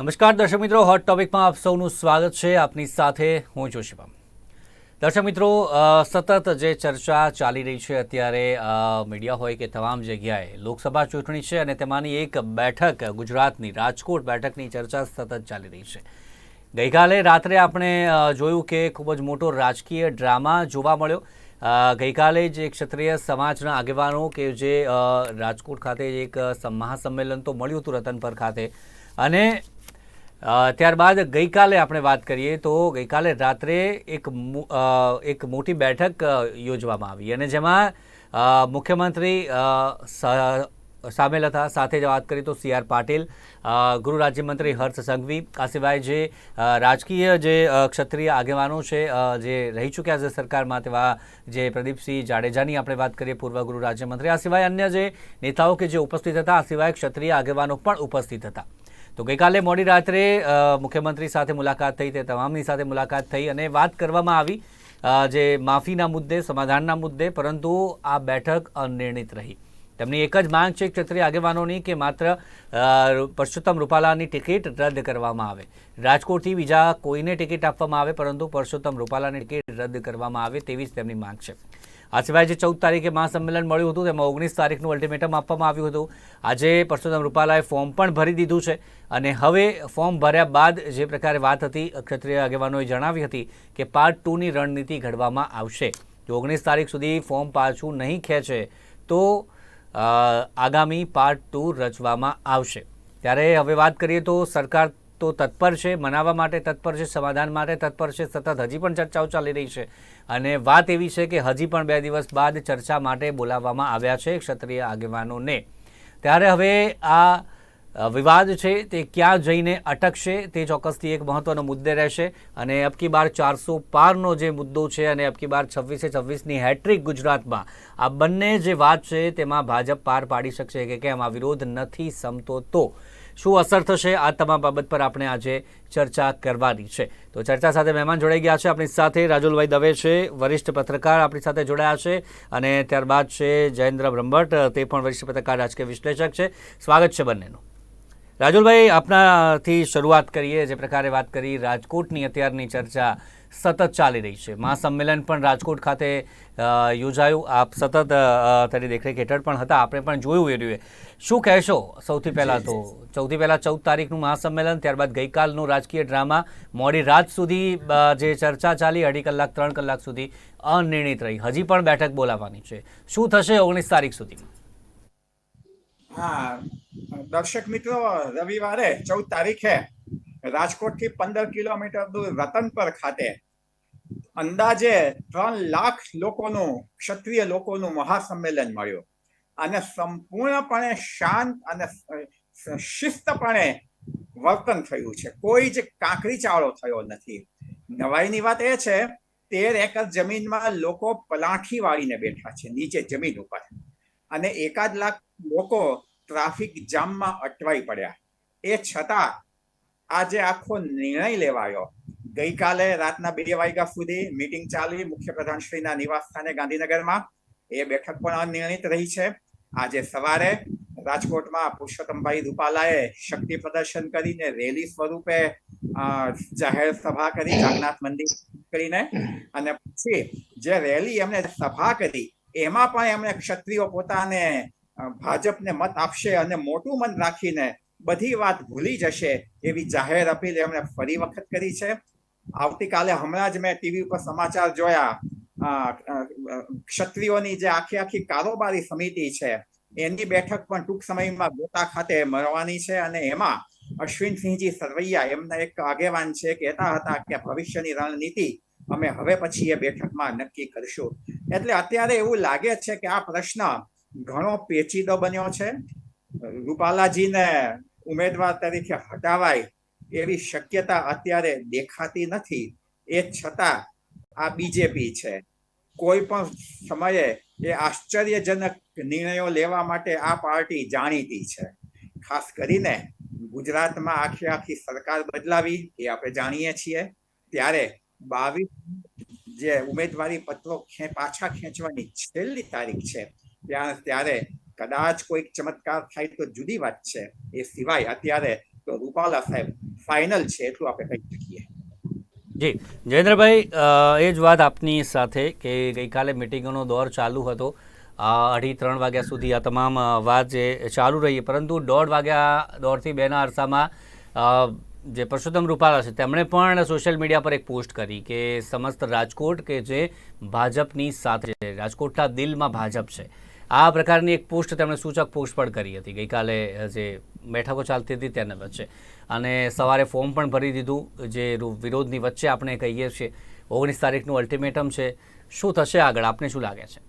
નમસ્કાર, દર્શક મિત્રો. હોટ ટોપિકમાં આપ સૌનું સ્વાગત છે. આપની સાથે હું જોશીબામ દર્શક મિત્રો સતત જે ચર્ચા ચાલી રહી છે, અત્યારે મીડિયા હોય કે તમામ જગ્યાએ લોકસભા ચૂંટણી છે અને તેમાંની એક બેઠક, ગુજરાતની રાજકોટ બેઠકની ચર્ચા સતત ચાલી રહી છે. ગઈકાલે રાત્રે આપણે જોયું કે ખૂબ જ મોટો રાજકીય ડ્રામા જોવા મળ્યો. ગઈકાલે જે ક્ષત્રિય સમાજના આગેવાનો કે જે રાજકોટ ખાતે એક મહાસંમેલન તો મળ્યું હતું રતનપર ખાતે. અને ત્યારબાદ ગઈકાલે આપણે વાત કરીએ તો ગઈકાલે રાત્રે એક એક મોટી બેઠક યોજવામાં આવી અને જેમાં મુખ્યમંત્રી સામેલ હતા. સાથે જ વાત કરીએ તો સી આર પાટીલ ગૃહ રાજ્યમંત્રી હર્ષ સંઘવી, આ સિવાય જે રાજકીય જે ક્ષત્રિય આગેવાનો છે જે રહી ચૂક્યા છે સરકારમાં તેવા જે પ્રદીપસિંહ જાડેજાની આપણે વાત કરીએ, પૂર્વ ગૃહ રાજ્યમંત્રી, આ સિવાય અન્ય જે નેતાઓ કે જે ઉપસ્થિત હતા, આ સિવાય ક્ષત્રિય આગેવાનો પણ ઉપસ્થિત હતા. તો ગઈકાલે મોડી રાત્રે મુખ્યમંત્રી સાથે મુલાકાત થઈ તે તમામની સાથે મુલાકાત થઈ અને વાત કરવામાં આવી જે માફીના મુદ્દે, સમાધાનના મુદ્દે, પરંતુ આ બેઠક અનિર્ણિત રહી. તેમની એક જ માંગ છે ક્ષત્રિય આગેવાનોની કે માત્ર પરસોત્તમ રૂપાલાની ટિકિટ રદ કરવામાં આવે. રાજકોટથી બીજા કોઈને ટિકિટ આપવામાં આવે, પરંતુ પરસોત્તમ રૂપાલાની ટિકિટ રદ કરવામાં આવે તેવી જ તેમની માંગ છે. આ સિવાય જે ચૌદ તારીખે મહાસંમેલન મળ્યું હતું, તેમાં ઓગણીસ તારીખનું અલ્ટિમેટમ આપવામાં આવ્યું હતું. આજે પરસોત્તમ રૂપાલાએ ફોર્મ પણ ભરી દીધું છે અને હવે ફોર્મ ભર્યા બાદ જે પ્રકારે વાત હતી, ક્ષત્રિય આગેવાનોએ જણાવી હતી કે પાર્ટ ટુની રણનીતિ ઘડવામાં આવશે. જો ઓગણીસ તારીખ સુધી ફોર્મ પાછું નહીં ખેંચે, તો આગામી પાર્ટ ટુ રચવામાં આવશે. ત્યારે હવે વાત કરીએ તો સરકાર તો તત્પર છે, મનાવવા માટે તત્પર છે, સમાધાન માટે તત્પર છે, સતત હજી પણ ચર્ચાઓ ચાલી રહી છે. અને વાત એવી છે કે હજી પણ બે દિવસ બાદ ચર્ચા માટે બોલાવવામાં આવ્યા છે ક્ષત્રિય આગેવાનોને. ત્યારે હવે આ વિવાદ છે તે ક્યાં જઈને અટકશે તે ચોક્કસથી એક મહત્વનો મુદ્દે રહેશે. અને અબકી બાર ચારસો પારનો જે મુદ્દો છે અને અબકી બાર છવ્વીસે છવ્વીસની હેટ્રિક ગુજરાતમાં, આ બંને જે વાત છે તેમાં ભાજપ પાર પાડી શકશે કે કેમ? આ વિરોધ નથી સમતો તો શું અસર થશે? આ તમામ બાબત પર આપણે આજે ચર્ચા કરવાની છે. તો ચર્ચા સાથે મહેમાન જોડાઈ ગયા છે આપણી સાથે રાજુલભાઈ દવે છે, વરિષ્ઠ પત્રકાર આપણી સાથે જોડાયા છે અને ત્યારબાદ છે જયેન્દ્ર બ્રહ્મભટ્ટ, તે પણ વરિષ્ઠ પત્રકાર, રાજકીય વિશ્લેષક છે. સ્વાગત છે બંનેનું. રાજુલભાઈ, આપનાથી શરૂઆત કરીએ. જે પ્રકારે વાત કરી રાજકોટની અત્યારની ચર્ચા સતત ચાલી રહી છે. મહાસંમેલન પણ રાજકોટ ખાતે યોજાયું. આપ સતત તેની દેખરેખ હેઠળ પણ હતા. આપણે પણ જોયું એ રહ્યું શું કહેશો? સૌથી પહેલાં તો સૌથી પહેલાં ચૌદ તારીખનું મહાસંમેલન ત્યારબાદ ગઈકાલનું રાજકીય ડ્રામા. મોડી રાત સુધી જે ચર્ચા ચાલી અઢી કલાક ત્રણ કલાક સુધી અનિર્ણિત રહી. હજી પણ બેઠક બોલાવવાની છે. શું થશે ઓગણીસ તારીખ સુધીમાં હા દર્શક મિત્રો રવિવારે ચૌદ તારીખે રાજકોટથી પંદર કિલોમીટર દૂર રતનપર ખાતે અંદાજે ત્રણ લાખ લોકોનું, ક્ષત્રિય લોકોનું મહાસંમેલન મળ્યું. અને સંપૂર્ણપણે શાંત અને શિસ્તપણે વર્તન થયું છે. કોઈ જ કાંકરી ચાળો થયો નથી. નવાઈની વાત એ છે, તેર એકર જમીનમાં લોકો પલાઠી વાળીને બેઠા છે, નીચે જમીન ઉપર. અને એકાદ લાખ લોકો ટ્રાફિક જામમાં અટવાઈ પડ્યા. એ છતાં આજે આખો નિર્ણય લેવાયો. ગઈકાલે રાતના બે વાગ્યા સુધી મીટિંગ ચાલી. મુખ્યપ્રધાનશ્રીના નિવાસ સ્થાને ગાંધીનગરમાં. એ બેઠક પણ અનિર્ણિત રહી છે. આજે સવારે રાજકોટમાં પુરુષોત્તમભાઈ રૂપાલાએ શક્તિ પ્રદર્શન કરીને રેલી સ્વરૂપે જાહેર સભા કરી જગન્નાથ મંદિર કરીને. અને પછી જે રેલી એમણે સભા કરી, એમાં પણ એમણે ક્ષત્રિયો પોતાને ભાજપને મત આપશે અને મોટું મન રાખીને બધી વાત ભૂલી જશે એવી જાહેર અપીલ એમણે ફરી વખત કરી છે. આવતીકાલે હમણાં જ મેં ટીવી ઉપર સમાચાર જોયા. ક્ષત્રિયોની જે આખી આખી કારોબારી સમિતિ છે, એની બેઠક પણ ટૂંક સમયમાં ગોતા ખાતે મળવાની છે અને એમાં અશ્વિનસિંહજી સરવૈયા એમના એક આગેવાન છે, કહેતા હતા કે ભવિષ્યની રણનીતિ અમે હવે પછી એ બેઠકમાં નક્કી કરશું. એટલે અત્યારે એવું લાગે છે કે આ પ્રશ્ન ઘણો પેચીદો બન્યો છે. રૂપાલાજીને ઉમેદવાર તરીકે હટાવાય એવી શક્યતા અત્યારે દેખાતી નથી. એ છતાં આ બીજેપી છે. કોઈ પણ સમયે એ આશ્ચર્યજનક નિર્ણયો લેવા માટે આ પાર્ટી જાણીતી છે. ખાસ કરીને ગુજરાતમાં આખી આખી સરકાર બદલાવી એ આપણે જાણીએ છીએ. ત્યારે બાવીસ જે ઉમેદવારી પત્રો પાછા ખેંચવાની છેલ્લી તારીખ છે, ત્યાં, ત્યારે કદાચ કોઈક ચમત્કાર થાય તો જુદી વાત છે. એ સિવાય અત્યારે તો રૂપાલા સાહેબ ફાઇનલ છે એટલું આપણે કહી શકીએ. જી. જયેન્દ્રભાઈ એ જ વાત આપની સાથે કે ગઈકાલે મિટિંગોનો દોર ચાલુ હતો. અઢી ત્રણ વાગ્યા સુધી આ તમામ વાત જે ચાલુ રહી પરંતુ દોઢ વાગ્યા, દોઢથી બેના અરસામાં જે પરસોત્તમ રૂપાલા છે, તેમણે પણ સોશિયલ મીડિયા પર એક પોસ્ટ કરી કે સમસ્ત રાજકોટ કે જે ભાજપની સાથે છે. રાજકોટના દિલમાં ભાજપ છે. આ પ્રકારની એક પોસ્ટ તેમણે સૂચક પોસ્ટ પણ કરી હતી. ગઈકાલે જે બેઠકો ચાલતી હતી તેના વચ્ચે. અને સવારે ફોર્મ પણ ભરી દીધું. જે વિરોધની વચ્ચે આપણે કહીએ છીએ, ઓગણીસ તારીખનું અલ્ટિમેટમ છે. શું થશે આગળ? આપને શું લાગે છે?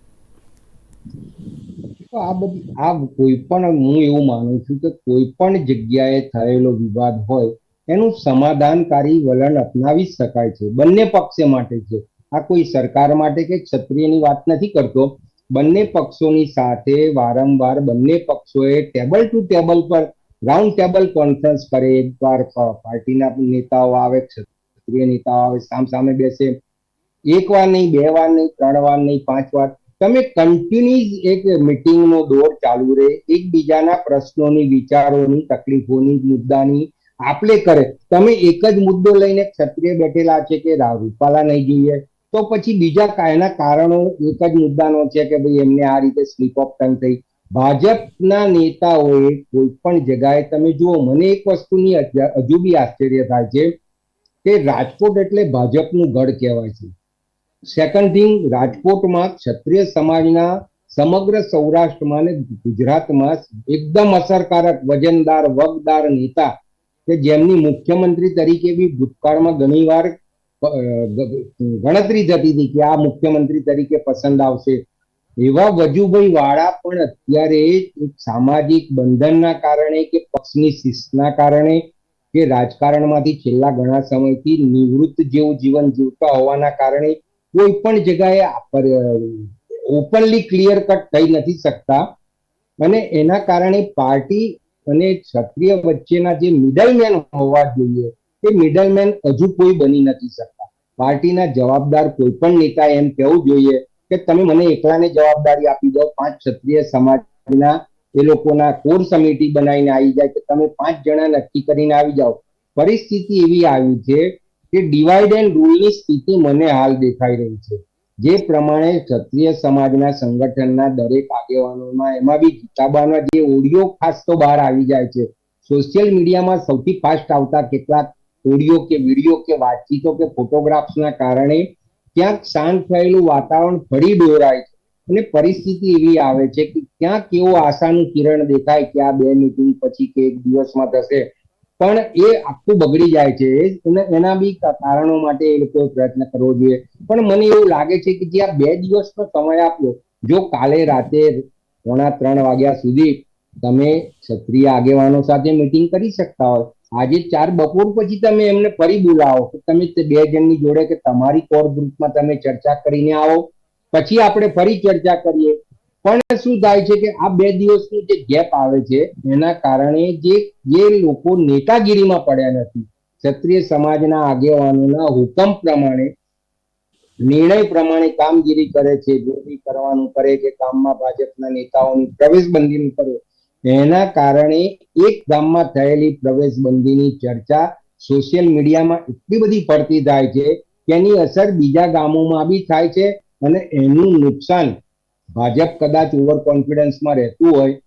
આ બધી, આ કોઈ પણ, હું એવું માનું છું કે કોઈ પણ જગ્યાએ થયેલો વિવાદ હોય, એનું સમાધાનકારી વલણ અપનાવી શકાય છે. બંને પક્ષે માટે છે. આ કોઈ સરકાર માટે કે ક્ષત્રિયની વાત નથી કરતો. બંને પક્ષોની સાથે વારંવાર બંને પક્ષોએ ટેબલ ટુ ટેબલ પર રાઉન્ડ ટેબલ કોન્ફરન્સ કરે એકવાર પાર્ટીના નેતાઓ આવે, ક્ષત્રિય નેતાઓ આવે સામ સામે બેસે. એક વાર નહીં, બે વાર નહીં, ત્રણ વાર નહીં, પાંચ વાર. તમે કન્ટિન્યુઅસ એક મિટિંગનો દોર ચાલુ રહે, એકબીજાના પ્રશ્નોની, વિચારોની, તકલીફોની, મુદ્દાની આપલે કરે. તમે એક જ મુદ્દો લઈને ક્ષત્રિય બેઠેલા છે કે રૂપાલા નહીં જોઈએ? તો પછી બીજા કાયના કારણો એક જ મુદ્દાનો છે કે ભાઈ એમને આ રીતે સ્લીપ ઓફ ટંગ થઈ. ભાજપના નેતાઓએ કોઈ પણ જગાએ તમે જુઓ મને એક વસ્તુની હજ- બી આશ્ચર્ય થાય છે કે રાજકોટ એટલે ભાજપનું ગઢ કહેવાય છે. સેકન્ડ થિંગ રાજકોટમાં ક્ષત્રિય સમાજના સમગ્ર સૌરાષ્ટ્રમાં ને ગુજરાતમાં એકદમ અસરકારક વજનદાર વગદાર નેતા કે જેમની મુખ્યમંત્રી તરીકે બી ભૂતકાળમાં ઘણીવાર અ, ગ- ગણતરી જતી હતી કે આ મુખ્યમંત્રી તરીકે પસંદ આવશે. એવા વજુભાઈ વાળા પણ અત્યારે સામાજિક બંધનના કારણે કે પક્ષની શિસ્તના કારણે કે રાજકારણમાંથી છેલ્લા ઘણા સમયથી નિવૃત્ત જેવું જીવન જીવતા હોવાના કારણે કોઈ પણ જગ્યાએ ઓપનલી ક્લિયર કટ થઈ નથી શકતા. અને એના કારણે પાર્ટી અને ક્ષત્રિય વચ્ચેના જે મિડલમેન હોવા જોઈએ એ મિડલમેન હજુ કોઈ બની નથી શકતા. પાર્ટીના જવાબદાર કોઈ પણ નેતા એમ કહેવું જોઈએ કે તમે મને એકલાને જવાબદારી આપી દો, પાંચ ક્ષત્રિય સમાજના એ લોકોના કોર સમિતિ બનાવીને આવી જાય કે તમે પાંચ જણા નક્કી કરીને આવી જાઓ. પરિસ્થિતિ એવી આવી છે કે ડિવાઇડ એન્ડ રૂલની સ્થિતિ મને હાલ દેખાઈ રહી છે. જે પ્રમાણે ક્ષત્રિય સમાજના સંગઠનના દરેક આગેવાનોમાં એમાં બી ગીતાબાના જે ઓડિયો ખાસ તો બહાર આવી જાય છે. સોશિયલ મીડિયામાં સૌથી ફાસ્ટ આવતા કેટલાક ઓડિયો કે વીડિયો કે વાતચીતો કે ફોટોગ્રાફ્સના કારણે ક્યાંક શાંત થયેલું વાતાવરણ ફરી દોરાય છે. અને પરિસ્થિતિ એવી આવે છે કે ક્યાં કેવો આશાનું કિરણ દેખાય કે આ બે મિટિંગ પછી કે એક દિવસમાં થશે. પણ એ આખું બગડી જાય છે. અને એના બી કારણો માટે એ લોકોએ પ્રયત્ન કરવો જોઈએ. પણ મને એવું લાગે છે કે જે આ બે દિવસનો સમય આપ્યો, જો કાલે રાતે પોણા ત્રણ વાગ્યા સુધી તમે ક્ષત્રિય આગેવાનો સાથે મીટિંગ કરી શકતા હોય આજે ચાર બપોર પછી તમે એમને ફરી બોલાવો તમે બે જણની જોડે કે તમારી કોર ગ્રુપમાં તમે ચર્ચા કરીને આવો. પછી આપણે ફરી ચર્ચા કરીએ. પણ શું થાય છે કે આ બે દિવસનું જે ગેપ આવે છે, એના કારણે જે જે લોકો નેતાગીરીમાં પડ્યા નથી, ક્ષત્રિય સમાજના આગેવાનોના હુકમ પ્રમાણે, નિર્ણય પ્રમાણે કામગીરી કરે છે જોડી કરવાનું કરે કે કામમાં ભાજપના નેતાઓની પ્રવેશબંધીનું કરે. એના કારણે એક ગામમાં થયેલી પ્રવેશબંધીની ચર્ચા સોશિયલ મીડિયામાં એટલી બધી પડતી થાય છે કે એની અસર બીજા ગામોમાં બી થાય છે અને એનું નુકસાન ભાજપ કદાચ ઓવર કોન્ફિડન્સમાં રહેતું હોય,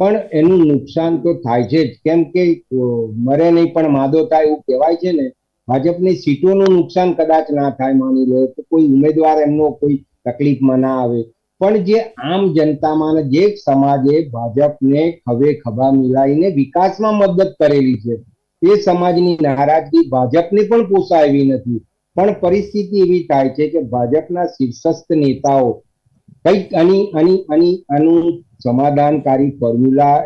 પણ એનું નુકસાન તો થાય છે જ. કેમ કે મરે નહીં પણ માદો થાય એવું કહેવાય છે ને, ભાજપની સીટોનું નુકસાન કદાચ ના થાય માની લો, તો કોઈ ઉમેદવાર એમનો કોઈ તકલીફમાં ના આવે. પણ જે આમ જનતામાં જે સમાજે ભાજપને ખભે ખભા મિલાઈને વિકાસમાં મદદ કરેલી છે, એ સમાજની નારાજગી ભાજપને પણ પોસાવી નથી. પણ પરિસ્થિતિ એવી થાય છે કે ભાજપના શીર્ષસ્થ નેતાઓ કંઈક આની આની આની આનું સમાધાનકારી ફોર્મ્યુલા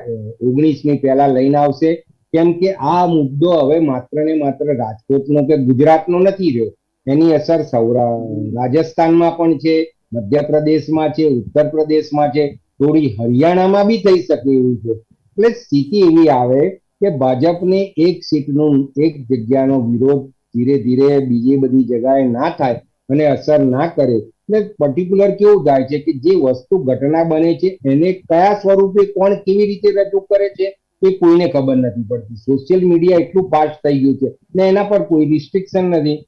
ઓગણીસમી પહેલા લઈને આવશે, કેમ કે આ મુદ્દો હવે માત્ર ને માત્ર રાજકોટનો કે ગુજરાતનો નથી રહ્યો. એની અસર સૌરા, રાજસ્થાનમાં પણ છે મધ્યપ્રદેશમાં છે ઉત્તર પ્રદેશમાં છે, થોડી હરિયાણામાં બી થઈ શકે એવું છે. એટલે સ્થિતિ એવી આવે કે ભાજપને એક સીટનું, એક જગ્યાનો વિરોધ ધીરે ધીરે બીજી બધી જગાએ ના થાય અને અસર ના કરે. એટલે પર્ટિક્યુલર કેવું થાય છે કે જે વસ્તુ ઘટના બને છે, એને કયા સ્વરૂપે કોણ કેવી રીતે રજૂ કરે છે, એ કોઈને ખબર નથી પડતી. સોશિયલ મીડિયા એટલું ફાસ્ટ થઈ ગયું છે ને એના પર કોઈ રિસ્ટ્રિક્શન નથી.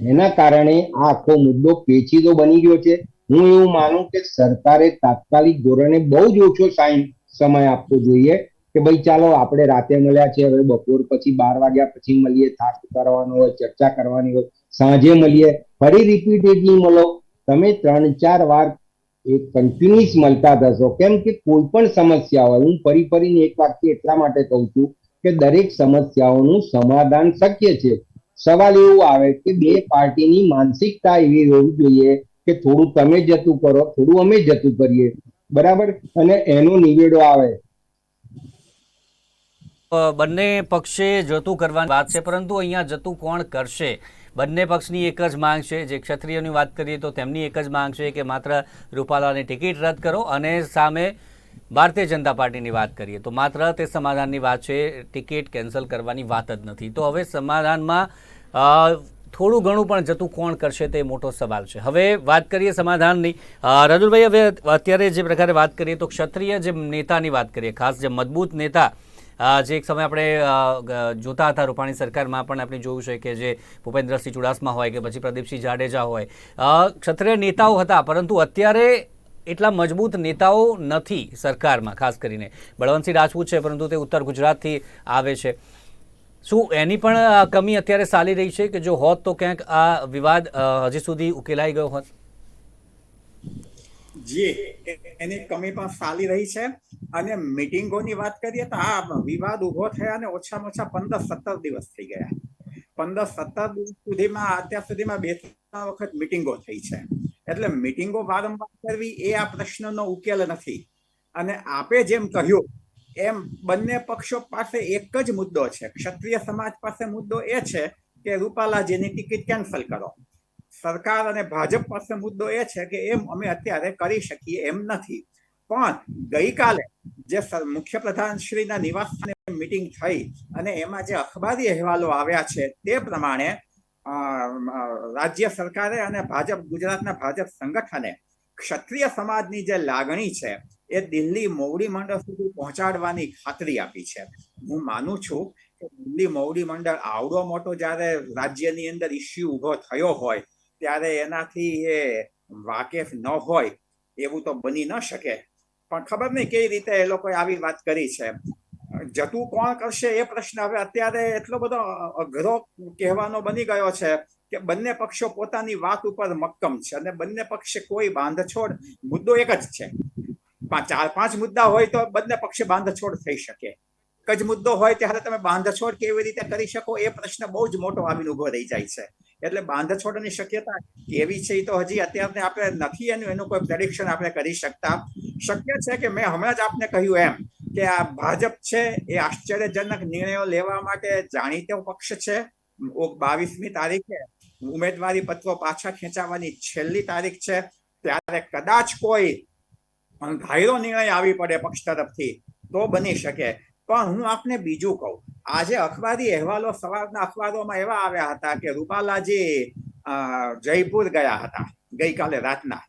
એના કારણે આ આખો મુદ્દો પેચીદો બની ગયો છે. હું એવું માનું કે સરકારે તાત્કાલિક ધોરણે બહુ જ ઓછો સાઈન સમય આપવો જોઈએ કે ભાઈ ચાલો આપણે રાતે મળ્યા છે, હવે બપોર પછી બાર વાગ્યા પછી મળીએ, થાક કરવાનો હોય, ચર્ચા કરવાની હોય, સાંજે મળીએ, ફરી રિપીટેડલી મળો. તમે ત્રણ ચાર વાર એક કન્ટિન્યુઅસ મળતા થશો કેમ કે કોઈ પણ સમસ્યા હોય, હું ફરી ફરીને એક વાક્ય એટલા માટે કહું છું કે દરેક સમસ્યાઓનું સમાધાન શક્ય છે. સવાલ એવું આવે કે બે પાર્ટીની માનસિકતા એવી હોવી જોઈએ કે થોડું તમે જતું કરો, થોડું અમે જતું કરીએ. બરાબર? અને એનો નિવેડો આવે. બંને પક્ષે જતું કરવાની વાત છે, પરંતુ અહીંયા જતું કોણ કરશે? બંને પક્ષની એક જ માંગ છે. જે ક્ષત્રિયોની વાત કરીએ તો તેમની એક જ માંગ છે કે માત્ર રૂપાલાની ટિકિટ રદ કરો અને સામે ભારતીય જનતા પાર્ટીની વાત કરીએ તો માત્ર તે સમાધાનની વાત છે. ટિકિટ કેન્સલ કરવાની વાત જ નથી. તો હવે સમાધાનમાં થોડું ઘણું પણ જતું કોણ કરશે તે મોટો સવાલ છે. હવે વાત કરીએ સમાધાનની. રજુલભાઈ, હવે અત્યારે જે પ્રકારે વાત કરીએ તો ક્ષત્રિય જે નેતાની વાત કરીએ, ખાસ જે મજબૂત નેતા જે એક સમય આપણે જોતા હતા રૂપાણી સરકારમાં, પણ આપણે જોયું છે કે જે ભૂપેન્દ્રસિંહ ચુડાસમા હોય કે પછી પ્રદીપસિંહ જાડેજા હોય ક્ષત્રિય નેતાઓ હતા, પરંતુ અત્યારે એટલા મજબૂત નેતાઓ નથી સરકારમાં, ખાસ કરીને. બળવંતસિંહ રાજપૂત છે, પરંતુ તે ઉત્તર ગુજરાતથી આવે છે. શું એની પણ કમી અત્યારે ચાલી રહી છે કે જો હોત તો ક્યાંક આ વિવાદ હજી સુધી ઉકેલાઈ ગયો હોત? જી એની કમી પણ ચાલી રહી છે. અને મિટિંગોની વાત કરીએ તો આ વિવાદ ઊભો થયા અને ઓછામાં ઓછા પંદર સત્તર દિવસ થઈ ગયા. પંદર સત્તર દિવસ સુધીમાં, અત્યાર સુધીમાં બે ત્રણ વખત મિટિંગો થઈ છે. એટલે મિટિંગો વારંવાર કરવી એ આ પ્રશ્નનો ઉકેલ નથી. અને આપે જેમ કહ્યું એમ બંને પક્ષો પાસે એક જ મુદ્દો છે. ક્ષત્રિય સમાજ પાસે મુદ્દો એ છે કે રૂપાલાજીની ટિકિટ કેન્સલ કરો. સરકાર અને ભાજપ પાસે મુદ્દો એ છે કે એમ અમે અત્યારે કરી શકીએ એમ નથી. પણ ગઈકાલે જે સર- મુખ્યપ્રધાન શ્રીના નિવાસ મિટિંગ થઈ અને એમાં જે અખબારી અહેવાલો આવ્યા છે તે પ્રમાણે રાજ્ય સરકારે અને ભાજપ, ગુજરાતના ભાજપ સંગઠને ક્ષત્રિય સમાજની જે લાગણી છે એ દિલ્હી મોવડી મંડળ સુધી પહોંચાડવાની ખાતરી આપી છે. હું માનું છું કે દિલ્હી મોવડી મંડળ આવડો મોટો જ્યારે રાજ્યની અંદર ઇસ્યુ ઊભો થયો હોય, ત્યારે એનાથી એ વાકેફ ન હોય એવું તો બની ન શકે. પણ ખબર નહીં કઈ રીતે એ લોકોએ આવી વાત કરી છે. જતું કોણ કરશે એ પ્રશ્ન હવે અત્યારે એટલો બધો અઘરો કહેવાનો બની ગયો છે કે બંને પક્ષો પોતાની વાત ઉપર મક્કમ છે અને બંને પક્ષે કોઈ બાંધછોડ, મુદ્દો એક જ છે. ચાર, પાંચ મુદ્દા હોય તો બંને પક્ષે બાંધછોડ થઈ શકે. કજ મુદ્દો હોય ત્યારે તમે બાંધછોડ કેવી રીતે કરી શકો એ પ્રશ્ન બહુ જ મોટો આવીને ઊભો રહી જાય છે. એટલે બાંધછોડની શક્યતા કેવી છે એ તો હજી અત્યારે આપણે નથી એનું એનું કોઈ પ્રેડિક્શન આપણે કરી શકતા. શક્ય છે કે મેં હમણાં જ આપને કહ્યું એમ કે આ ભાજપ છે એ આશ્ચર્યજનક નિર્ણયો લેવા માટે જાણીતો પક્ષ છે. બાવીસમી તારીખે ઉમેદવારી પત્રો પાછા ખેંચાવાની છેલ્લી તારીખ છે. ત્યારે કદાચ કોઈ ઘાયલો નિર્ણય આવી પડે પક્ષ તરફથી, તો બની શકે. પણ હું આપને બીજું કહું. આજે અખબારી અહેવાલો સવારના અખબારોમાં એવા આવ્યા હતા કે રૂપાલાજી જયપુર ગયા હતા, ગઈકાલે રાતના.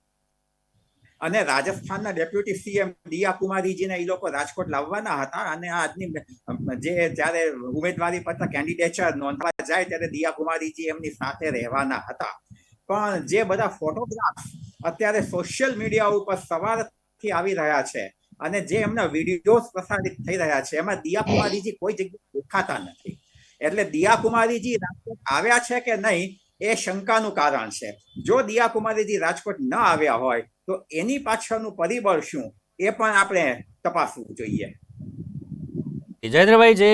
અને રાજસ્થાનના ડેપ્યુટી સીએમ દિયા કુમારીજીને એ લોકો રાજકોટ લાવવાના હતા અને આજની જે જ્યારે ઉમેદવારી પત્ર કેન્ડિડેચર નોંધવા જાય ત્યારે દિયા કુમારીજી એમની સાથે રહેવાના હતા. પણ જે બધા ફોટોગ્રાફ અત્યારે સોશિયલ મીડિયા ઉપર સવારથી આવી રહ્યા છે અને જે એમના વિડીયોઝ પ્રસારિત થઈ રહ્યા છે, એમાં દિયા કોઈ જગ્યાએ દેખાતા નથી. એટલે દિયા કુમારીજી રાજકોટ આવ્યા છે કે નહીં, એ શંકાનું કારણ છે. જો દિયા કુમારીજી રાજકોટ ન આવ્યા હોય, તો એની પાછળનું પરિબળ શું, એ પણ આપણે તપાસવું જોઈએ. જયેન્દ્રભાઈ જે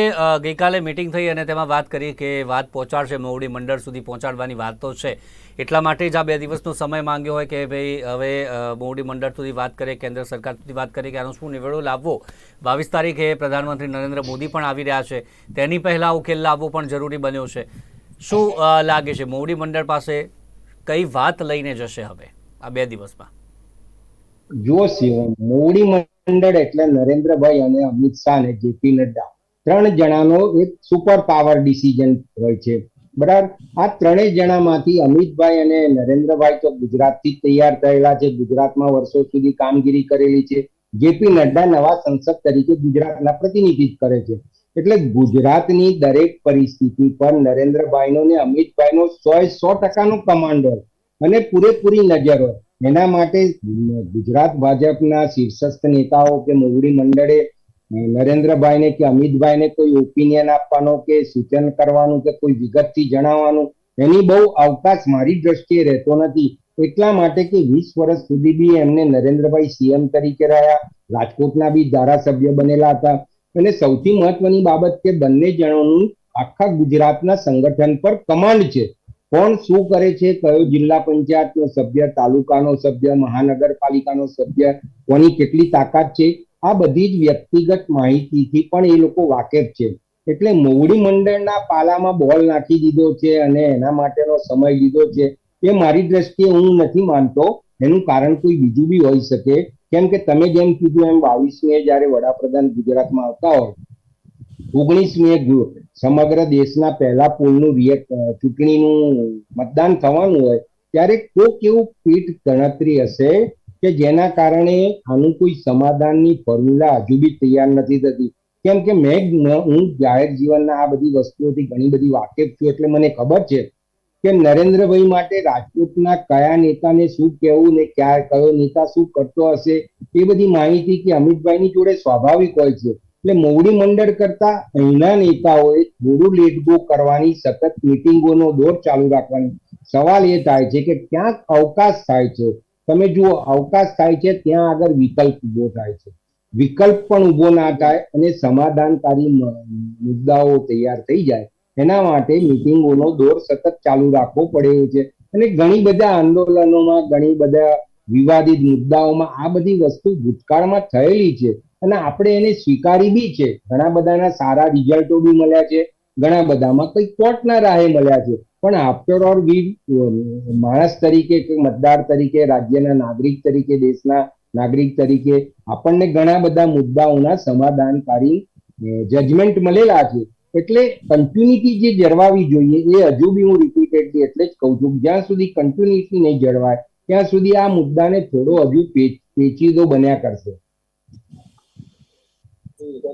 ગઈકાલે મિટિંગ થઈ અને તેમાં વાત કરી કે વાત પહોંચાડશે, મોવડી મંડળ સુધી પહોંચાડવાની વાત તો છે. એટલા માટે જ આ બે દિવસનો સમય માંગ્યો હોય કે ભાઈ, હવે મોવડી મંડળ સુધી વાત કરીએ કેન્દ્ર સરકાર સુધી વાત કરીએ કે આનો શું નિવેડો લાવવો. બાવીસ તારીખે પ્રધાનમંત્રી નરેન્દ્ર મોદી પણ આવી રહ્યા છે. તેની પહેલાં ઉકેલ લાવવો પણ જરૂરી બન્યો છે. શું લાગે છે? મોવડી મંડળ પાસે કઈ વાત લઈને જશે હવે, આ બે દિવસમાં? જો મોવડી મંડળ એટલે નરેન્દ્રભાઈ અને અમિત શાહ અને જેપી નડ્ડા. ત્રણ જણાનો એક સુપર પાવર ડિસિઝન હોય છે. બરાબર? આ ત્રણેય જણામાંથી અમિતભાઈ અને નરેન્દ્રભાઈ તો ગુજરાતથી તૈયાર થયેલા છે. ગુજરાતમાં વર્ષો સુધી કામગીરી કરેલી છે. જેપી નડ્ડા નવા સંસદ તરીકે ગુજરાતના પ્રતિનિધિત્વ કરે છે. એટલે ગુજરાતની દરેક પરિસ્થિતિ પર નરેન્દ્રભાઈનો ને અમિતભાઈનો સો સો ટકાનો કમાન્ડર અને પૂરેપૂરી નજર હોય. એના માટે ગુજરાત ભાજપના શીર્ષસ્થ નેતાઓ કે મોવડી મંડળે નરેન્દ્રભાઈને કે અમિતભાઈને કોઈ ઓપિનિયન આપવાનો કે સૂચન કરવાનું કે કોઈ વિગતથી જણાવવાનું, એની બહુ અવકાશ મારી દ્રષ્ટિએ રહેતો નથી. એટલા માટે કે વીસ વર્ષ સુધી બી એમને નરેન્દ્રભાઈ સીએમ તરીકે રહ્યા, રાજકોટના બી ધારાસભ્ય બનેલા હતા. અને સૌથી મહત્વની બાબત કે બંને જણોનું આખા ગુજરાતના સંગઠન પર કમાન્ડ છે. કોણ શું કરે છે, કયો જિલ્લા પંચાયતનો સભ્ય, તાલુકાનો સભ્ય, મહાનગરપાલિકાનો સભ્ય, કોની કેટલી તાકાત છે? આ બધી જ વ્યક્તિગત માહિતીથી પણ એ લોકો વાકેફ છે. એટલે મોવડી મંડળના પાલામાં બોલ નાખી દીધો છે અને એના માટેનો સમય લીધો છે. એ મારી દ્રષ્ટિએ હું નથી માનતો. એનું કારણ કોઈ બીજું બી હોઈ શકે. કેમ કે તમે જેમ કીધું એમ બાવીસમીએ જ્યારે વડાપ્રધાન ગુજરાતમાં આવતા હોય ઓગણીસમીએ ગુ- સમગ્ર દેશના પહેલા પોલનું ચૂંટણીનું મતદાન થવાનું હોય, ત્યારે કોક એવું પીઠ ગણતરી હશે કે જેના કારણે આનું કોઈ સમાધાનની ફોર્મ્યુલા હજુ બી તૈયાર નથી થતી. કેમ કે મેં હું જાહેર જીવનના આ બધી વસ્તુઓથી ઘણી બધી વાકેફ છું, એટલે મને ખબર છે કે નરેન્દ્રભાઈ માટે રાજકોટના કયા નેતાને શું કહેવું ને ક્યાં, કયો નેતા શું કરતો હશે, એ બધી માહિતી કે અમિતભાઈની જોડે સ્વાભાવિક હોય છે. એટલે મોવડી મંડળ કરતા અહીંના નેતાઓએ થોડું લેટગો કરવાની સતત મિટિંગોનો દોર ચાલુ રાખવાની. સવાલ એ થાય છે કે ક્યાંક અવકાશ થાય છે. તમે જુઓ, અવકાશ થાય છે, ત્યાં આગળ વિકલ્પ ઊભો થાય છે. વિકલ્પ પણ ઊભો ના થાય અને સમાધાનકારી મુદ્દાઓ તૈયાર થઈ જાય. એના માટે મિટિંગોનો દોર સતત ચાલુ રાખવો પડે છે. અને ઘણી બધા આંદોલનોમાં, ઘણી બધા વિવાદિત મુદ્દાઓમાં આ બધી વસ્તુ ભૂતકાળમાં થયેલી છે. અને આપણે એને સ્વીકારી બી છે. ઘણા બધાના સારા રિઝલ્ટો બી મળ્યા છે. ઘણા બધામાં કઈ કોર્ટના રાહે મળ્યા છે. પણ આફ્ટર ઓલ વી માણસ તરીકે કે મતદાર તરીકે, રાજ્યના નાગરિક તરીકે, દેશના નાગરિક તરીકે આપણને ઘણા બધા મુદ્દાઓના સમાધાનકારી જજમેન્ટ મળેલા છે. એટલે કન્ટિન્યુટી જે જળવાવી જોઈએ એ હજુ બી હું રિપીટેડલી એટલે જ કહું છું જ્યાં સુધી કન્ટિન્યુટી નહીં જળવાય, ત્યાં સુધી આ મુદ્દાને થોડો હજુ પેચીદો બન્યા કરશે.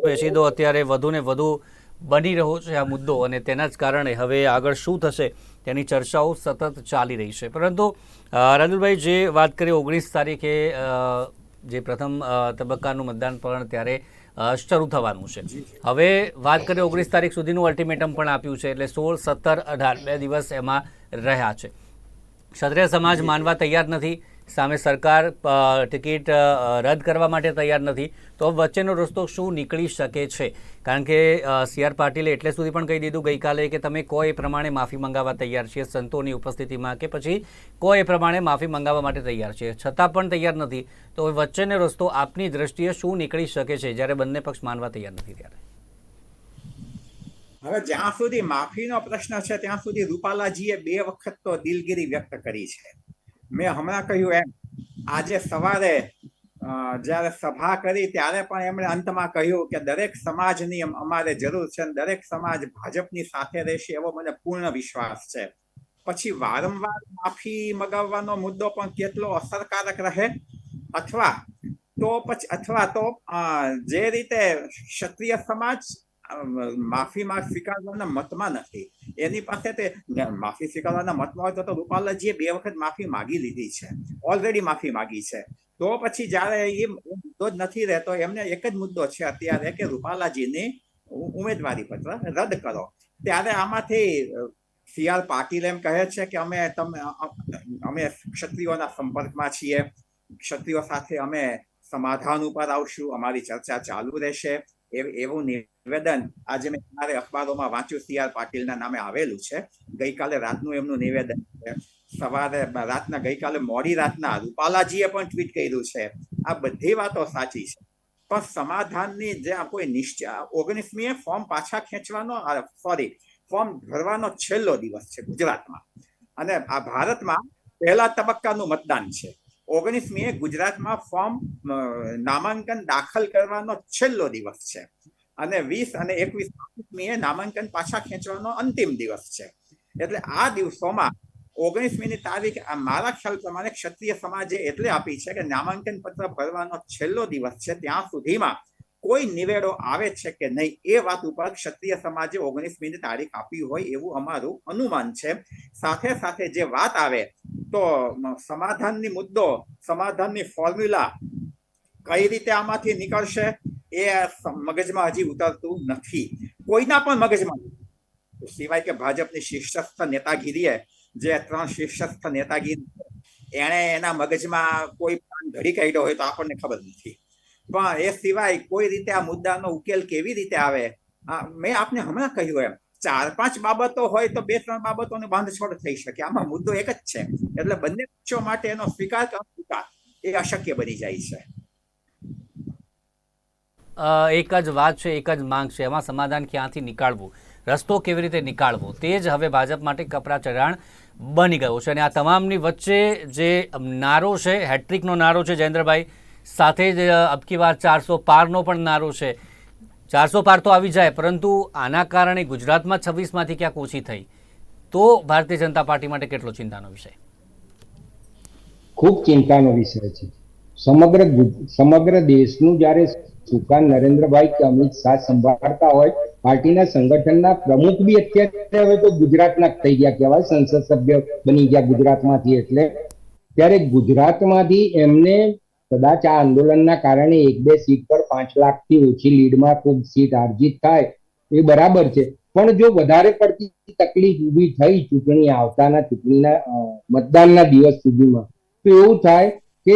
પેશીદો અત્યારે વધુ ને વધુ બની રહ્યો છે આ મુદ્દો અને તેના જ કારણે હવે આગળ શું થશે તેની ચર્ચાઓ સતત ચાલી રહી છે. પરંતુ રાજુલભાઈ જે વાત કરી ઓગણીસ તારીખે જે પ્રથમ તબક્કાનું મતદાન પણ ત્યારે શરૂ થવાનું છે. હવે વાત કરીએ ઓગણીસ તારીખ સુધીનું અલ્ટિમેટમ પણ આપ્યું છે એટલે સોળ સત્તર અઢાર બે દિવસ એમાં રહ્યા છે. ક્ષત્રિય સમાજ માનવા તૈયાર નથી. સામે સરકાર ટિકિટ રદ કરવા માટે તૈયાર નથી. તો વચ્ચેનો રસ્તો શું નીકળી શકે છે? કારણ કે સી આર પાટીલે એટલે સુધી પણ કહી દીધું ગઈકાલે કે તમે કોઈ એ પ્રમાણે માફી મંગાવવા તૈયાર છીએ સંતોની ઉપસ્થિતિમાં કે પછી કોઈ એ પ્રમાણે માફી મંગાવવા માટે તૈયાર છે. છતાં પણ તૈયાર નથી. તો વચ્ચેનો રસ્તો આપની દ્રષ્ટિએ શું નીકળી શકે છે? જ્યારે બંને પક્ષ માનવા તૈયાર નથી ત્યારે. હવે જ્યાં સુધી માફીનો પ્રશ્ન છે, ત્યાં સુધી રૂપાલાજીએ બે વખત તો દિલગીરી વ્યક્ત કરી છે. મેં હમણાં કહ્યું એમ, આજે સવારે જ્યારે સભા કરી ત્યારે પણ એમણે અંતમાં કહ્યું કે દરેક સમાજની અમ- અમારે જરૂર છે દરેક સમાજ ભાજપની સાથે રહેશે એવો મને પૂર્ણ વિશ્વાસ છે. પછી વારંવાર માફી મગાવવાનો મુદ્દો પણ કેટલો અસરકારક રહે? અથવા તો પછી, અથવા તો જે રીતે ક્ષત્રિય સમાજ અ, માફી માં સ્વીકારવાના મતમાં નથી. એની પાસે તે માફી સ્વીકારવાના મતમાં હોય તો તો રૂપાલાજીએ બે વખત માફી માગી લીધી છે. ઓલરેડી માફી માગી છે. તો પછી જ્યારે એ મુદ્દો જ નથી રહેતો એમને એક જ મુદ્દો છે અત્યારે કે રૂપાલાજીની ઉમેદવારી પત્ર રદ કરો. ત્યારે આમાંથી સી આર પાટીલ એમ કહે છે કે અમે તમે અમે ક્ષત્રિયોના સંપર્કમાં છીએ. ક્ષત્રિયો સાથે અમે સમાધાન ઉપર આવશું. અમારી ચર્ચા ચાલુ રહેશે. એવ- નિવેદન આજે મેં તમારે અખબારોમાં વાંચ્યું, સી આર પાટીલના નામે આવેલું છે. ગઈકાલે રાતનું એમનું નિવેદન છે. સવારે રાતના, ગઈકાલે મોડી રાતના રૂપાલાજીએ પણ ટ્વીટ કર્યું છે. આ બધી વાતો સાચી છે. પણ સમાધાનની જે આ કોઈ નિશ્ચય ઓગણીસમીએ ફોર્મ પાછા ખેંચવાનો સોરી, ફોર્મ ભરવાનો છેલ્લો દિવસ છે ગુજરાતમાં. અને આ ભારતમાં પહેલા તબક્કાનું મતદાન છે. ઓગણીસમીએ ગુજરાતમાં ફોર્મ નામાંકન દાખલ કરવાનો છેલ્લો દિવસ છે. અને વીસ અને એકવીસ મીએ નામાંકન પાછા ખેંચવાનો અંતિમ દિવસ છે. એટલે આ દિવસોમાં ઓગણીસમીની તારીખ મારા ખ્યાલ પ્રમાણે ક્ષત્રિય સમાજે એટલે આપી છે કે નામાંકન પત્ર ભરવાનો છેલ્લો દિવસ છે. ત્યાં સુધીમાં કોઈ નિવેડો આવે છે કે નહીં, એ વાત ઉપર ક્ષત્રિય સમાજે ઓગણીસમીની તારીખ આપી હોય એવું અમારું અનુમાન છે. સાથે સાથે જે વાત આવે, તો સમાધાનની મુદ્દો, સમાધાનની ફોર્મ્યુલા કઈ રીતે આમાંથી નીકળશે, એ મગજમાં હજી ઉતરતું નથી. કોઈના પણ મગજમાં સિવાય કે ભાજપની શીર્ષસ્થ નેતાગીરીએ, જે ત્રણ શીર્ષસ્થ નેતાગીરી એણે એના મગજમાં કોઈ પ્લાન ઘડી કાઢ્યો હોય તો આપણને ખબર નથી. પણ એ સિવાય કોઈ રીતે આ મુદ્દાનો ઉકેલ કેવી રીતે આવે? મેં આપને હમણાં કહ્યું એમ, ચાર પાંચ બાબતો હોય તો બે ત્રણ બાબતોને બાંધછોડ થઈ શકે. આમાં મુદ્દો એક જ છે. એટલે બંને પક્ષો માટે એનો સ્વીકાર કે અસ્વીકાર એ અશક્ય બની જાય છે. એક જ વાત છે, એક જ માંગ છે. એમાં સમાધાન ક્યાંથી નીકાળવું? રસ્તો કેવી રીતે નીકાળવો? તે જ હવે ભાજપ માટે કપરા ચઢાણ બની ગયો છે. અને આ તમામની વચ્ચે જે નારો છે હેટ્રિકનો નારો છે જયેન્દ્રભાઈ સાથે જ અબકી વાર ચારસો પારનો પણ નારો છે. ચારસો પાર તો આવી જાય, પરંતુ આના કારણે ગુજરાતમાં છવ્વીસમાંથી ક્યાંક ઓછી થઈ. તો ભારતીય જનતા પાર્ટી માટે કેટલો ચિંતાનો વિષય? ખૂબ ચિંતાનો વિષય છે. સમગ્ર સમગ્ર દેશનું જ્યારે સુકાન નરેન્દ્રભાઈ કે અમિત શાહ સંભાળતા હોય, પાર્ટીના સંગઠનના પ્રમુખ બી અત્યારે હવે તો ગુજરાતના થઈ ગયા કહેવાય, સંસદ સભ્ય બની ગયા ગુજરાતમાંથી એટલે. ત્યારે ગુજરાતમાંથી એમને કદાચ આ આંદોલનના કારણે એક બે સીટ પર પાંચ લાખથી ઓછી લીડમાં ખૂબ સીટ હારજીત થાય, એ બરાબર છે. પણ જો વધારે પડતી તકલીફ ઊભી થઈ ચૂંટણી આવતાના ચૂંટણીના મતદાનના દિવસ સુધીમાં, તો એવું થાય કે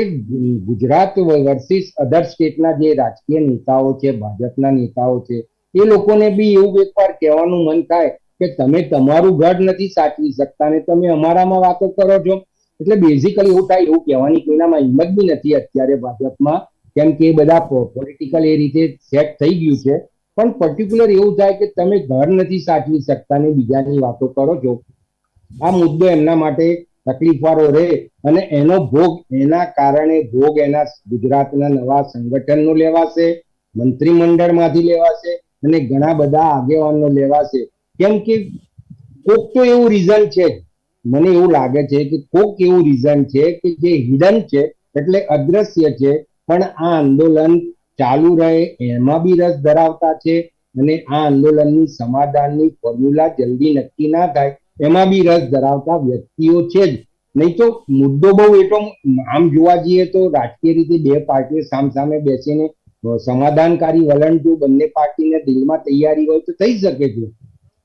ગુજરાત વર્સિસ અધર સ્ટેટના જે રાજકીય નેતાઓ છે, ભાજપના નેતાઓ છે, એ લોકોને બી એવું એકવાર કહેવાનું મન થાય કે તમે તમારું ઘર નથી સાચવી શકતા ને તમે અમારામાં વાતો કરો છો. એટલે બેઝિકલી એવું થાય એવું કહેવાની કોઈનામાં હિંમત બી નથી અત્યારે ભાજપમાં. કેમ કે બધા પોલિટિકલ એ રીતે સેટ થઈ ગયું છે. પણ પર્ટિક્યુલર એવું થાય કે તમે ઘર નથી સાચવી શકતા ને બીજાની વાતો કરો છો. આ મુદ્દો એમના માટે તકલીફવાળો રહે અને એનો ભોગ એના કારણે ભોગ એના ગુજરાતના નવા સંગઠનનો લેવાશે, મંત્રીમંડળમાંથી લેવાશે અને ઘણા બધા આગેવાનો લેવાશે. કેમ કે કોક તો એવું રીઝન છે. મને એવું લાગે છે કે કોક એવું રીઝન છે કે જે હિડન છે એટલે અદ્રશ્ય છે, પણ આ આંદોલન ચાલુ રહે, એમાં બી રસ ધરાવતા છે અને આ આંદોલનની સમાધાનની ફોર્મ્યુલા જલ્દી નક્કી ના થાય, એમાં બી રસ ધરાવતા વ્યક્તિઓ છે જ. નહીં તો મુદ્દો બહુ એટલો આમ જોવા જઈએ તો રાજકીય રીતે બે પાર્ટીઓ સામસામે બેસીને સમાધાનકારી વલણ જો બંને પાર્ટીને દિલમાં તૈયારી હોય તો થઈ શકે છે.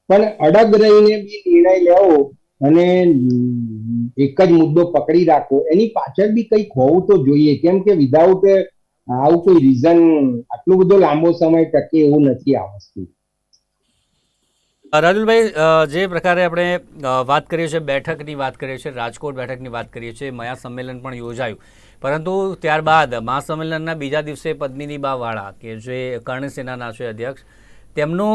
પણ અડગ રહીને બી નિર્ણય લેવો અને એક જ મુદ્દો પકડી રાખો. એની પાછળ બી કંઈક હોવું તો જોઈએ. કેમ કે વિધાઉટ આવું કોઈ રીઝન આટલો બધો લાંબો સમય ટકે એવું નથી આ વસ્તુ. રાજુલભાઈ જે પ્રકારે આપણે વાત કરીએ છીએ, બેઠકની વાત કરીએ છીએ, રાજકોટ બેઠકની વાત કરીએ છીએ, મયા સંમેલન પણ યોજાયું. પરંતુ ત્યારબાદ મહાસંમેલનના બીજા દિવસે પદ્મિની બાવાળા કે જે કર્ણ સેનાના છે અધ્યક્ષ તેમનો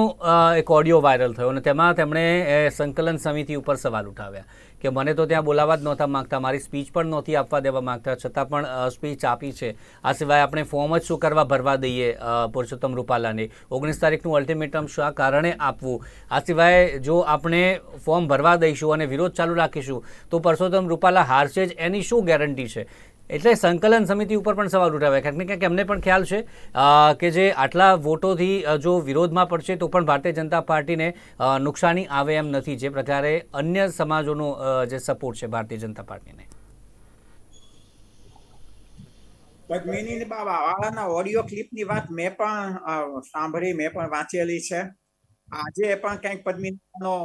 એક ઓડિયો વાયરલ થયો અને તેમાં તેમણે સંકલન સમિતિ ઉપર સવાલ ઉઠાવ્યા કે મને તો ત્યાં બોલાવવા જ નહોતા માંગતા, મારી સ્પીચ પણ નહોતી આપવા દેવા માંગતા, છતાં પણ સ્પીચ આપી છે. આ સિવાય આપણે ફોર્મ જ શું કરવા ભરવા દઈએ પુરુષોત્તમ રૂપાલાને. ઓગણીસ તારીખનું અલ્ટિમેટમ શા કારણે આપવું? આ સિવાય જો આપણે ફોર્મ ભરવા દઈશું અને વિરોધ ચાલુ રાખીશું, તો પરસોત્તમ રૂપાલા હારશે જ, એની શું ગેરંટી છે? એટલે સંકલન સમિતિ ઉપર પણ સવાલ ઉઠાવ્યા. કારણ કે ક્યાંક એમને પણ ખ્યાલ છે કે જે આટલા વોટોથી જો વિરોધમાં પડશે તો પણ ભારતીય જનતા પાર્ટીને નુકસાની આવે એમ નથી. જે પ્રકારે અન્ય સમાજોનો જે સપોર્ટ છે ભારતીય જનતા પાર્ટીને. પદ્મિની વાળાના ઓડિયો ક્લિપની વાત મેં પણ સાંભળી, મેં પણ વાંચેલી છે. આજે પણ કંઈક પદ્મિનીનો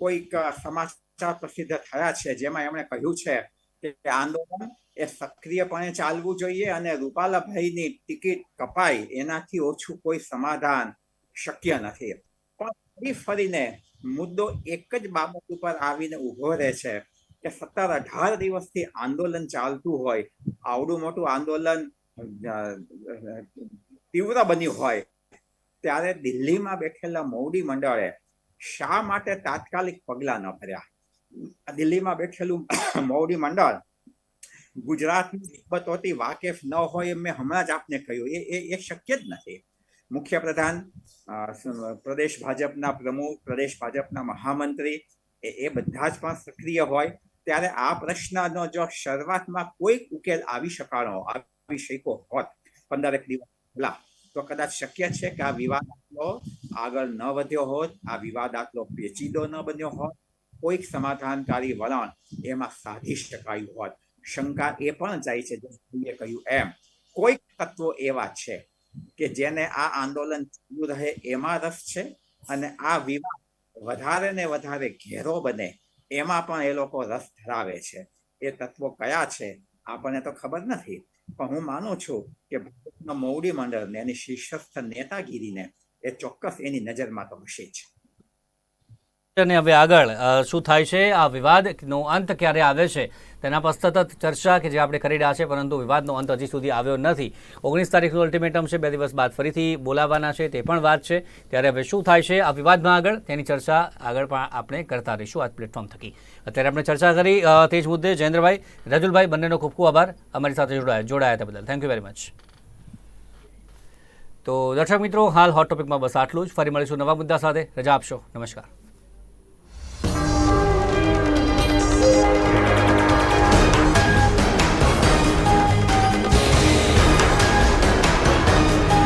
કોઈક સમાચાર પ્રસિદ્ધ થયા છે, જેમાં એમણે કહ્યું છે કે આંદોલન એ સક્રિયપણે ચાલવું જોઈએ અને રૂપાલાભાઈની ટિકિટ કપાય એનાથી ઓછું કોઈ સમાધાન શક્ય નથી. પણ ફરી ફરીને મુદ્દો એક જ બાબત ઉપર આવીને ઊભો રહે છે કે સત્તર અઢાર દિવસથી આંદોલન ચાલતું હોય, આવડું મોટું આંદોલન તીવ્ર બન્યું હોય, ત્યારે દિલ્હીમાં બેઠેલા મોવડી મંડળે શા માટે તાત્કાલિક પગલાં ન ભર્યા? દિલ્હીમાં બેઠેલું મોવડી મંડળ ગુજરાતની બાબતોથી વાકેફ ન હોય એમ મેં હમણાં જ આપને કહ્યું એ એ- એ શક્ય જ નથી મુખ્યપ્રધાન અ, સ- પ્રદેશ ભાજપના પ્રમુખ પ્રદેશ ભાજપના મહામંત્રી એ એ બધા જ પણ સક્રિય હોય ત્યારે આ પ્રશ્નનો જો શરૂઆતમાં કોઈ ઉકેલ આવી શકાણો આવી શક્યો હોત પંદરેક દિવસ પહેલા તો કદાચ શક્ય છે કે આ વિવાદ આટલો આગળ ન વધ્યો હોત આ વિવાદ આટલો પેચીદો ન બન્યો હોત કોઈક સમાધાનકારી વલણ એમાં સાધી શકાયું હોત. શંકા એ પણ જાય છે જે કહ્યું એમ. કોઈક તત્વો એવા છે કે જેને આ આંદોલન ચાલુ રહે એમાં રસ છે અને આ વિવાદ વધારે ને વધારે ઘેરો બને એમાં પણ એ લોકો રસ ધરાવે છે. એ તત્વો કયા છે આપણને તો ખબર નથી. પણ હું માનું છું કે ભારતના મોવડી મંડળને એની શીર્ષસ્થ નેતાગીરીને એ ચોક્કસ એની નજરમાં તો હશે જ. અને હવે આગળ શું થાય છે? આ વિવાદનો અંત ક્યારે આવે છે? તેના પર સતત ચર્ચા કે જે આપણે કરી રહ્યા છે, પરંતુ વિવાદનો અંત હજી સુધી આવ્યો નથી. ઓગણીસ તારીખનું અલ્ટિમેટમ છે, બે દિવસ બાદ ફરીથી બોલાવવાના છે, તે પણ વાત છે. ત્યારે હવે શું થાય છે? આ વિવાદમાં આગળ, તેની ચર્ચા આગળ પણ આપણે કરતા રહીશું આ પ્લેટફોર્મ થકી. અત્યારે આપણે ચર્ચા કરી તે જ મુદ્દે જયેન્દ્રભાઈ, રજુલભાઈ, બંનેનો ખૂબ ખૂબ આભાર. અમારી સાથે જોડાયા જોડાયા હતા બદલ. થેન્ક યુ વેરી મચ તો દર્શક મિત્રો, હાલ હોટ ટોપિકમાં બસ આટલું જ. ફરી મળીશું નવા મુદ્દા સાથે. રજા આપશો. નમસ્કાર.